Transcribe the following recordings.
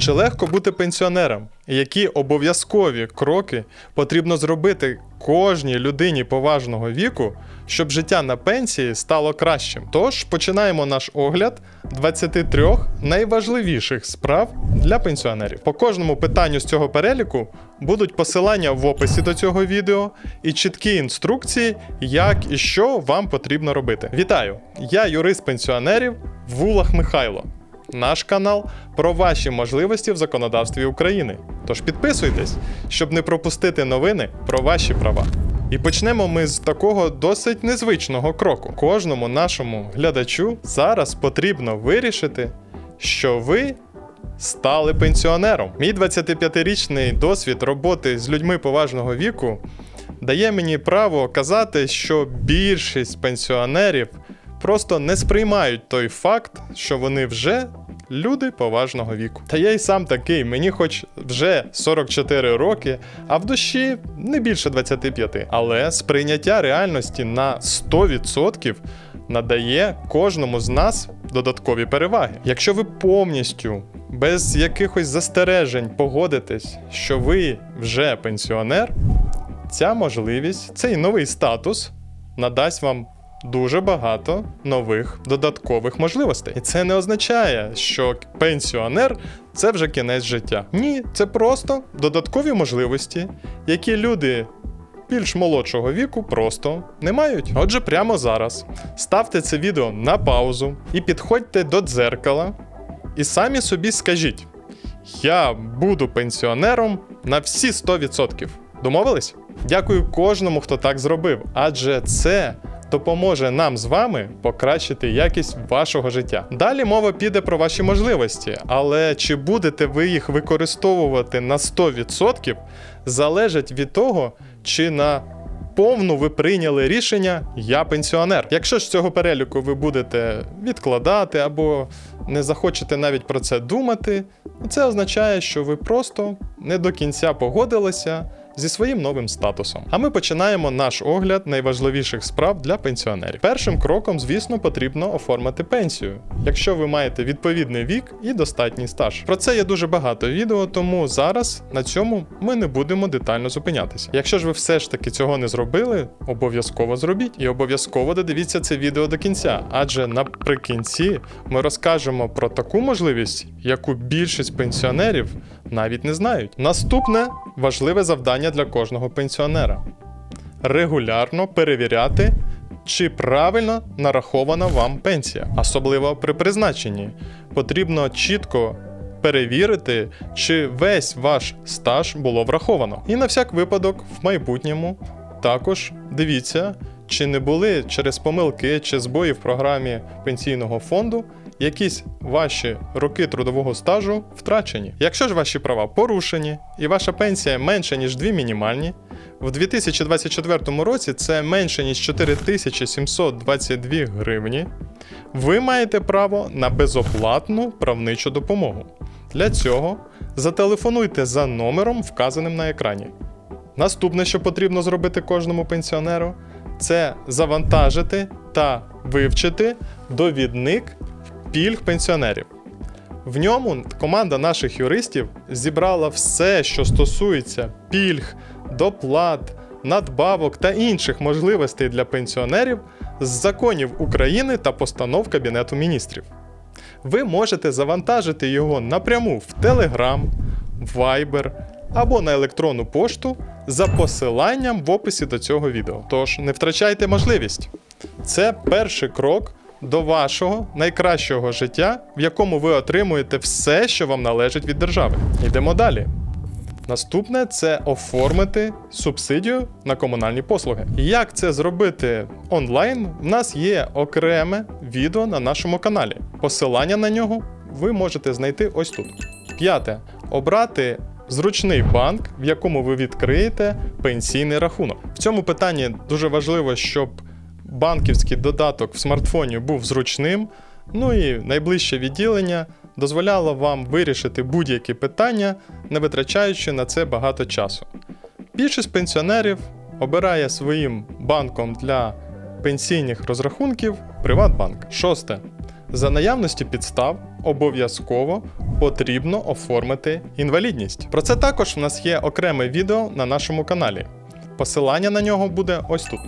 Чи легко бути пенсіонером? Які обов'язкові кроки потрібно зробити кожній людині поважного віку, щоб життя на пенсії стало кращим? Тож починаємо наш огляд 23 найважливіших справ для пенсіонерів. По кожному питанню з цього переліку будуть посилання в описі до цього відео і чіткі інструкції, як і що вам потрібно робити. Вітаю! Я юрист пенсіонерів Вулах Михайло. Наш канал про ваші можливості в законодавстві України. Тож підписуйтесь, щоб не пропустити новини про ваші права. І почнемо ми з такого досить незвичного кроку. Кожному нашому глядачу зараз потрібно вирішити, що ви стали пенсіонером. Мій 25-річний досвід роботи з людьми поважного віку дає мені право казати, що більшість пенсіонерів просто не сприймають той факт, що вони вже люди поважного віку. Та я й сам такий, мені хоч вже 44 роки, а в душі не більше 25. Але сприйняття реальності на 100% надає кожному з нас додаткові переваги. Якщо ви повністю без якихось застережень погодитесь, що ви вже пенсіонер, ця можливість, цей новий статус надасть вам дуже багато нових додаткових можливостей. І це не означає, що пенсіонер це вже кінець життя. Ні, це просто додаткові можливості, які люди. Більш молодшого віку просто не мають. Отже, прямо зараз ставте це відео на паузу і підходьте до дзеркала і самі собі скажіть: я буду пенсіонером на всі 100%. Домовились? Дякую кожному, хто так зробив, адже це допоможе нам з вами покращити якість вашого життя. Далі мова піде про ваші можливості, але чи будете ви їх використовувати на 100% залежить від того, чи на повну ви прийняли рішення Я пенсіонер. Якщо ж цього переліку ви будете відкладати або не захочете навіть про це думати, це означає, що ви просто не до кінця погодилися зі своїм новим статусом. А ми починаємо наш огляд найважливіших справ для пенсіонерів. Першим кроком, звісно, потрібно оформити пенсію, якщо ви маєте відповідний вік і достатній стаж. Про це є дуже багато відео, тому зараз на цьому ми не будемо детально зупинятися. Якщо ж ви все ж таки цього не зробили, обов'язково зробіть і обов'язково додивіться це відео до кінця, адже наприкінці ми розкажемо про таку можливість, яку більшість пенсіонерів навіть не знають. Наступне важливе завдання для кожного пенсіонера регулярно перевіряти, чи правильно нарахована вам пенсія, особливо при призначенні. Потрібно чітко перевірити, чи весь ваш стаж було враховано. І на всяк випадок, в майбутньому також дивіться, чи не були через помилки чи збої в програмі пенсійного фонду якісь ваші роки трудового стажу втрачені. Якщо ж ваші права порушені і ваша пенсія менша, ніж дві мінімальні, в 2024 році це менше ніж 4722 гривні, ви маєте право на безоплатну правничу допомогу. Для цього зателефонуйте за номером, вказаним на екрані. Наступне, що потрібно зробити кожному пенсіонеру, це завантажити та вивчити довідник пільг пенсіонерів. В ньому команда наших юристів зібрала все, що стосується пільг, доплат, надбавок та інших можливостей для пенсіонерів з законів України та постанов Кабінету міністрів. Ви можете завантажити його напряму в Telegram, Viber або на електронну пошту за посиланням в описі до цього відео. Тож не втрачайте можливість. Це перший крок до вашого найкращого життя, в якому ви отримуєте все, що вам належить від держави. Йдемо далі. Наступне це оформити субсидію на комунальні послуги. Як це зробити онлайн? В нас є окреме відео на нашому каналі. Посилання на нього ви можете знайти ось тут. П'яте. Обрати зручний банк, в якому ви відкриєте пенсійний рахунок. В цьому питанні дуже важливо, щоб банківський додаток в смартфоні був зручним. Ну і найближче відділення дозволяло вам вирішити будь-які питання, не витрачаючи на це багато часу. Більшість пенсіонерів обирає своїм банком для пенсійних розрахунків Приватбанк. Шосте. За наявності підстав обов'язково потрібно оформити інвалідність. Про це також в нас є окреме відео на нашому каналі. Посилання на нього буде ось тут.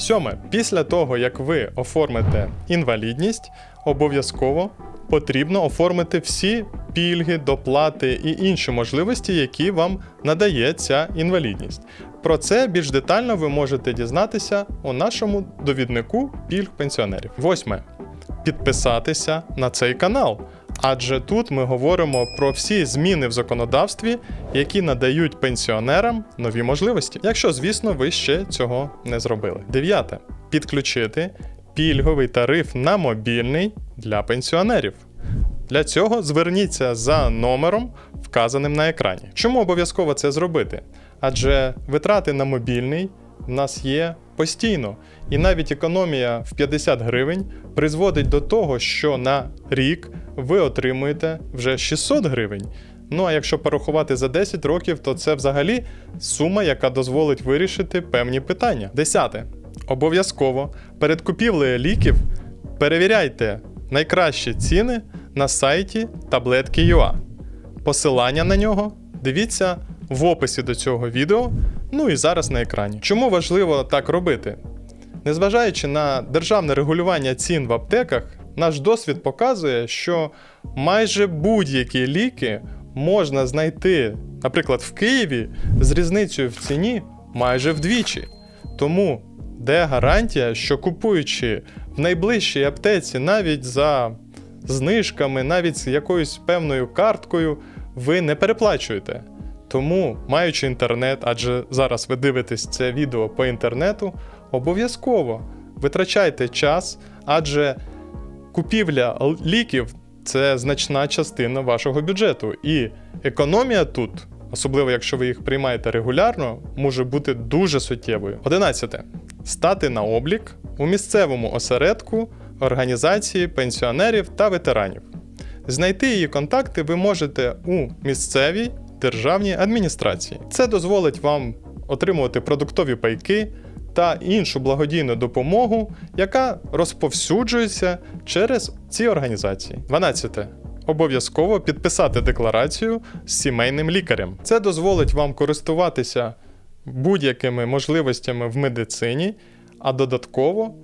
Сьоме, після того, як ви оформите інвалідність, обов'язково потрібно оформити всі пільги, доплати і інші можливості, які вам надає ця інвалідність. Про це більш детально ви можете дізнатися у нашому довіднику пільг пенсіонерів. Восьме. Підписатися на цей канал. Адже тут ми говоримо про всі зміни в законодавстві, які надають пенсіонерам нові можливості, якщо, звісно, ви ще цього не зробили. Дев'яте. Підключити пільговий тариф на мобільний для пенсіонерів. Для цього зверніться за номером, вказаним на екрані. Чому обов'язково це зробити? Адже витрати на мобільний в нас є постійно, і навіть економія в 50 гривень призводить до того, що на рік ви отримуєте вже 600 гривень. Ну а якщо порахувати за 10 років, то це взагалі сума, яка дозволить вирішити певні питання. Десяте. Обов'язково перед купівлею ліків перевіряйте найкращі ціни на сайті Tabletki.ua. Посилання на нього дивіться в описі до цього відео, ну і зараз на екрані. Чому важливо так робити? Незважаючи на державне регулювання цін в аптеках, наш досвід показує, що майже будь-які ліки можна знайти, наприклад, в Києві з різницею в ціні майже вдвічі. Тому де гарантія, що купуючи в найближчій аптеці навіть за знижками, навіть з якоюсь певною карткою, ви не переплачуєте. Тому, маючи інтернет, адже зараз ви дивитесь це відео по інтернету, обов'язково витрачайте час, адже купівля ліків це значна частина вашого бюджету. І економія тут, особливо якщо ви їх приймаєте регулярно, може бути дуже суттєвою. 11. Стати на облік у місцевому осередку організації пенсіонерів та ветеранів. Знайти її контакти ви можете у місцевій державній адміністрації. Це дозволить вам отримувати продуктові пайки та іншу благодійну допомогу, яка розповсюджується через ці організації. 12. Обов'язково підписати декларацію з сімейним лікарем. Це дозволить вам користуватися будь-якими можливостями в медицині, а додатково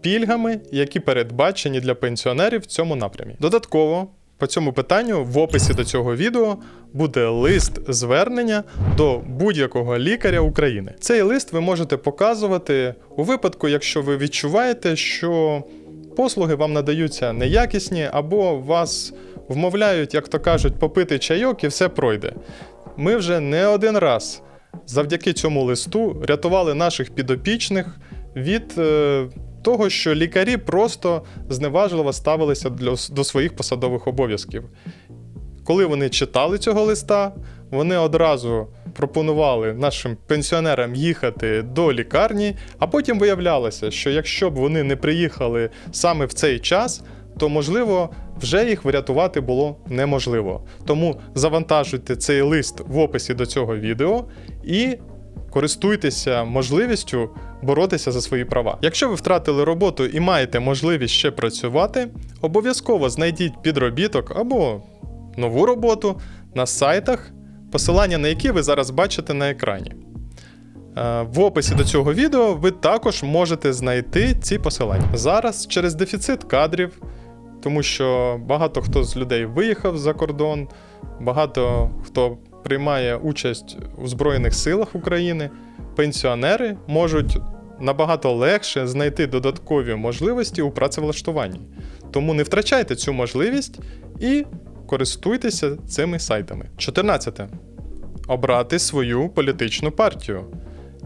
пільгами, які передбачені для пенсіонерів в цьому напрямі. Додатково по цьому питанню в описі до цього відео буде лист звернення до будь-якого лікаря України. Цей лист ви можете показувати у випадку, якщо ви відчуваєте, що послуги вам надаються неякісні, або вас вмовляють, як то кажуть, попити чайок і все пройде. Ми вже не один раз завдяки цьому листу рятували наших підопічних від е, того, що лікарі просто зневажливо ставилися до своїх посадових обов'язків. Коли вони читали цього листа, вони одразу пропонували нашим пенсіонерам їхати до лікарні, а потім виявлялося, що якщо б вони не приїхали саме в цей час, то можливо вже їх врятувати було неможливо. Тому завантажуйте цей лист в описі до цього відео і користуйтеся можливістю боротися за свої права. Якщо ви втратили роботу і маєте можливість ще працювати, обов'язково знайдіть підробіток або нову роботу на сайтах, посилання на які ви зараз бачите на екрані. Е, В описі до цього відео ви також можете знайти ці посилання. Зараз через дефіцит кадрів, тому що багато хто з людей виїхав за кордон, багато хто приймає участь у Збройних силах України, пенсіонери можуть набагато легше знайти додаткові можливості у працевлаштуванні. Тому не втрачайте цю можливість і користуйтеся цими сайтами. 14. Обрати свою політичну партію.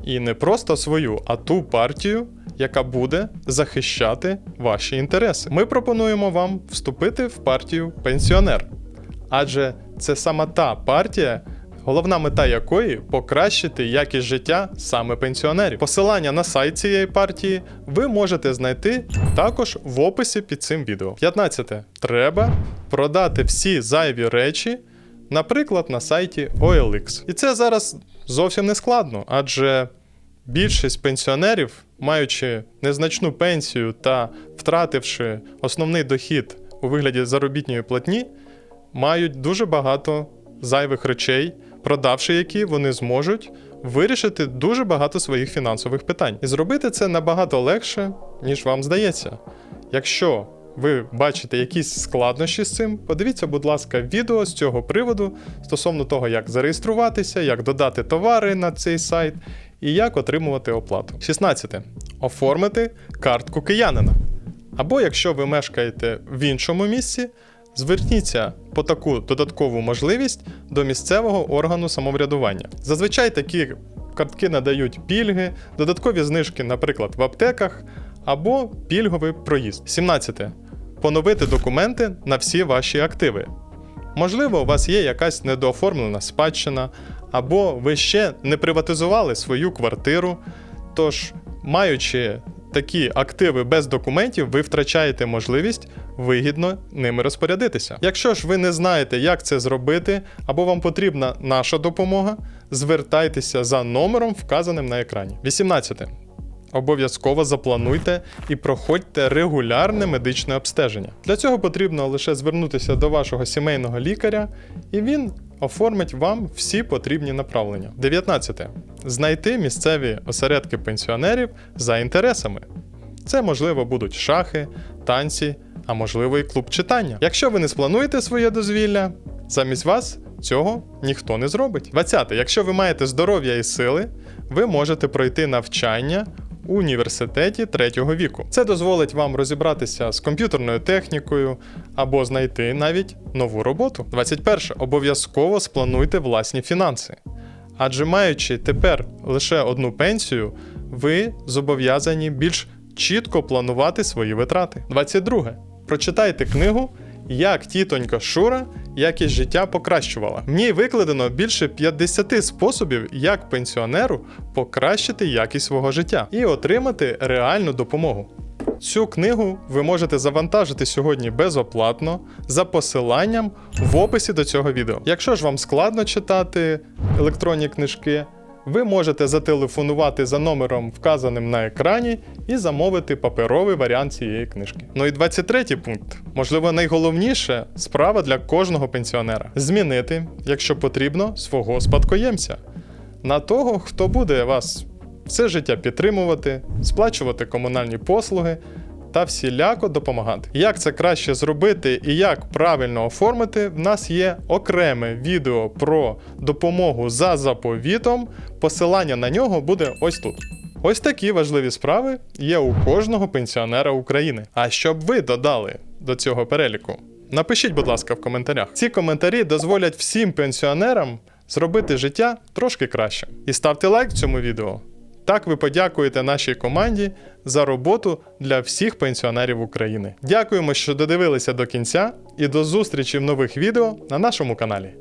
І не просто свою, а ту партію, яка буде захищати ваші інтереси. Ми пропонуємо вам вступити в партію пенсіонер. Адже це саме та партія, головна мета якої покращити якість життя саме пенсіонерів. Посилання на сайт цієї партії ви можете знайти також в описі під цим відео. 15. Треба продати всі зайві речі, наприклад, на сайті OLX. І це зараз зовсім не складно, адже більшість пенсіонерів, маючи незначну пенсію та втративши основний дохід у вигляді заробітної платні мають дуже багато зайвих речей, продавши які вони зможуть вирішити дуже багато своїх фінансових питань. І зробити це набагато легше, ніж вам здається. Якщо ви бачите якісь складнощі з цим, подивіться, будь ласка, відео з цього приводу стосовно того, як зареєструватися, як додати товари на цей сайт і як отримувати оплату. 16. Оформити картку киянина. Або якщо ви мешкаєте в іншому місці, зверніться по таку додаткову можливість до місцевого органу самоврядування. Зазвичай такі картки надають пільги, додаткові знижки, наприклад, в аптеках або пільговий проїзд. 17. Поновити документи на всі ваші активи. Можливо, у вас є якась недооформлена спадщина, або ви ще не приватизували свою квартиру. Тож, маючи такі активи без документів, ви втрачаєте можливість вигідно ними розпорядитися. Якщо ж ви не знаєте, як це зробити, або вам потрібна наша допомога, звертайтеся за номером, вказаним на екрані. 18. Обов'язково заплануйте і проходьте регулярне медичне обстеження. Для цього потрібно лише звернутися до вашого сімейного лікаря, і він оформить вам всі потрібні направлення. 19. Знайти місцеві осередки пенсіонерів за інтересами. Це можливо будуть шахи, танці, а можливо і клуб читання. Якщо ви не сплануєте своє дозвілля, замість вас цього ніхто не зробить. 20. Якщо ви маєте здоров'я і сили, ви можете пройти навчання у університеті третього віку. Це дозволить вам розібратися з комп'ютерною технікою або знайти навіть нову роботу. 21. Обов'язково сплануйте власні фінанси. Адже маючи тепер лише одну пенсію, ви зобов'язані більш чітко планувати свої витрати. 22. Прочитайте книгу Як тітонька Шура якість життя покращувала. В ній викладено більше 50 способів, як пенсіонеру покращити якість свого життя і отримати реальну допомогу. Цю книгу ви можете завантажити сьогодні безоплатно за посиланням в описі до цього відео. Якщо ж вам складно читати електронні книжки, ви можете зателефонувати за номером, вказаним на екрані, і замовити паперовий варіант цієї книжки. Ну і 23 пункт, можливо, найголовніше справа для кожного пенсіонера: змінити, якщо потрібно, свого спадкоємця. На того, хто буде вас все життя підтримувати, сплачувати комунальні послуги та всіляко допомагати. Як це краще зробити і як правильно оформити, в нас є окреме відео про допомогу за заповітом. Посилання на нього буде ось тут. Ось такі важливі справи є у кожного пенсіонера України. А щоб ви додали до цього переліку, напишіть, будь ласка, в коментарях. Ці коментарі дозволять всім пенсіонерам зробити життя трошки краще. І ставте лайк цьому відео. Так ви подякуєте нашій команді за роботу для всіх пенсіонерів України. Дякуємо, що додивилися до кінця, і до зустрічі в нових відео на нашому каналі.